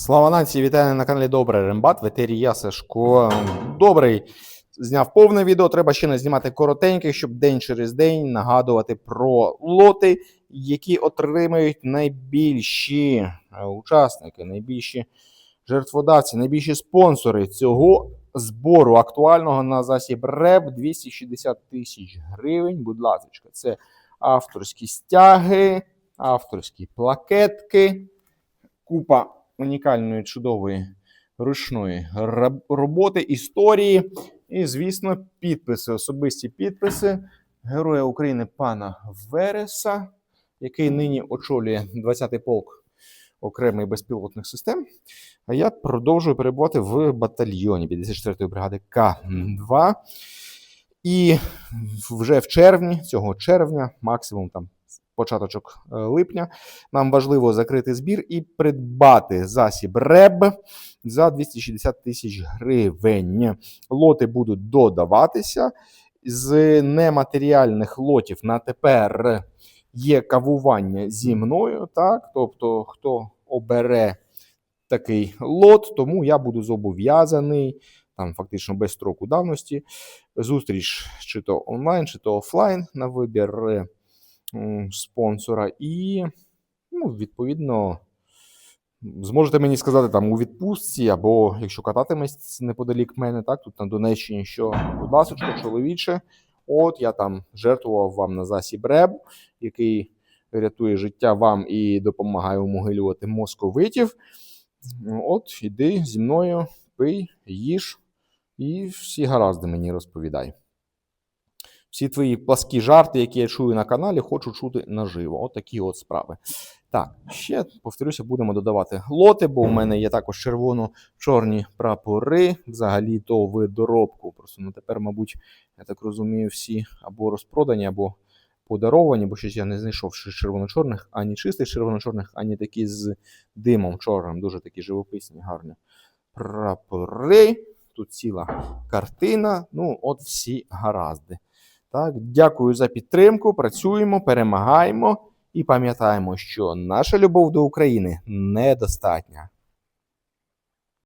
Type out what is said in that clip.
Слава нації, вітаю на каналі Добрий Рембат. В етері я Сашко. Добрий. Зняв повне відео. Треба ще не знімати коротеньке, щоб день через день нагадувати про лоти, які отримають найбільші е, учасники, найбільші жертводавці, найбільші спонсори цього збору актуального на засіб РЕБ 260 тисяч гривень. Будь ласка, це авторські стяги, авторські плакетки, купа унікальної чудової ручної роботи, історії і, звісно, підписи, особисті підписи Героя України пана Вереса, який нині очолює 20-й полк окремих безпілотних систем. А я продовжую перебувати в батальйоні 54-ї бригади К2. І вже в червні, цього червня, максимум там початочок е, липня, нам важливо закрити збір і придбати засіб РЕБ за 260 тисяч гривень. Лоти будуть додаватися. З нематеріальних лотів на тепер є кавування зі мною. Так? Тобто, хто обере такий лот, тому я буду зобов'язаний. Там фактично без строку давності. Зустріч чи то онлайн, чи то офлайн на вибір спонсора. І, ну, відповідно, зможете мені сказати там у відпустці, або якщо кататимесь неподалік мене, так, тут на Донеччині, що, будь ласка, чоловіче, от я там жертвував вам на засіб РЕБ, який рятує життя вам і допомагає умогилювати московитів. От, іди зі мною, пий, їж, і всі гаразди мені розповідай. Всі твої пласкі жарти, які я чую на каналі, хочу чути наживо. От такі от справи. Так, ще повторюся, будемо додавати лоти, бо у мене є також червоно-чорні прапори, взагалі то в доробку. Просто ну тепер, мабуть, я так розумію, всі або розпродані, або подаровані, бо щось я не знайшов червоно-чорних, ані чистих червоно-чорних, ані такі з димом чорним. Дуже такі живописні, гарні прапори. Тут ціла картина. Ну, от всі гаразди. Так, дякую за підтримку. Працюємо, перемагаємо і пам'ятаємо, що наша любов до України недостатня.